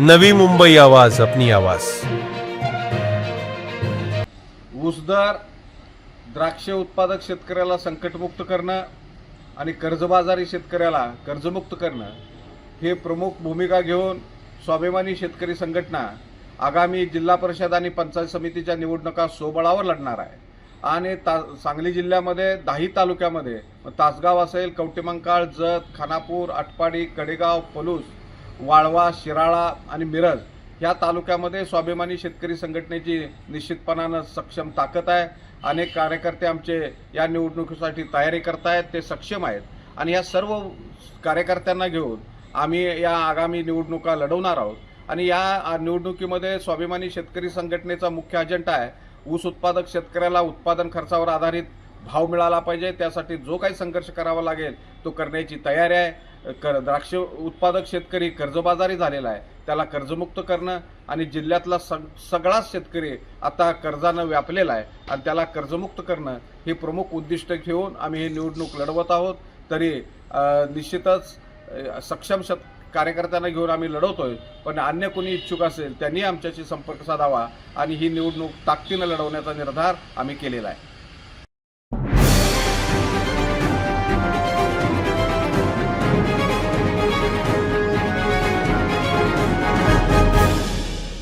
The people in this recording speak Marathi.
नवी मुंबई आवाज अपनी आवाज. ऊसदार द्राक्ष उत्पादक शेतकऱ्याला संकटमुक्त करणं आणि कर्जबाजारी शेतकऱ्याला कर्जमुक्त करणं हे प्रमुख भूमिका घेऊन स्वाभिमानी शेतकरी संघटना आगामी जिल्हा परिषद आणि पंचायत समितीच्या निवडणुका सोबळावर लढणार आहे. आणि ता सांगली जिल्ह्यामध्ये दहाही तालुक्यामध्ये तासगाव असेल कवटेमंकाळ जत खानापूर आटपाडी कडेगाव पलूस वाळवा शिराळा आणि मिरज या तालुक्यामध्ये स्वाभिमानी शेतकरी संघटनेची निश्चितपणानं सक्षम ताकद आहे. अनेक कार्यकर्ते आमचे या निवडणुकीसाठी तयारी करतायत ते सक्षम आहेत. आणि या सर्व कार्यकर्त्यांना घेऊन आम्ही या आगामी निवडणुका लढवणार आहोत. आणि या निवडणुकीमध्ये स्वाभिमानी शेतकरी संघटनेचा मुख्य अजेंडा आहे ऊस उत्पादक शेतकऱ्याला उत्पादन खर्चावर आधारित भाव मिळाला पाहिजे त्यासाठी जो काही संघर्ष करावा लागेल तो करण्याची तयारी आहे. कर द्राक्ष उत्पादक शेतकरी कर्जबाजारी झालेला आहे. त्याला कर्जमुक्त करणं आणि जिल्ह्यातला सग सगळाच शेतकरी आता कर्जानं व्यापलेला आहे आणि त्याला कर्जमुक्त करणं हे प्रमुख उद्दिष्ट घेऊन आम्ही ही निवडणूक लढवत आहोत. तरी निश्चितच सक्षम शेत कार्यकर्त्यांना घेऊन आम्ही लढवतोय. पण अन्य कोणी इच्छुक असेल त्यांनी आमच्याशी संपर्क साधावा आणि ही निवडणूक ताकदीनं लढवण्याचा निर्धार आम्ही केलेला आहे.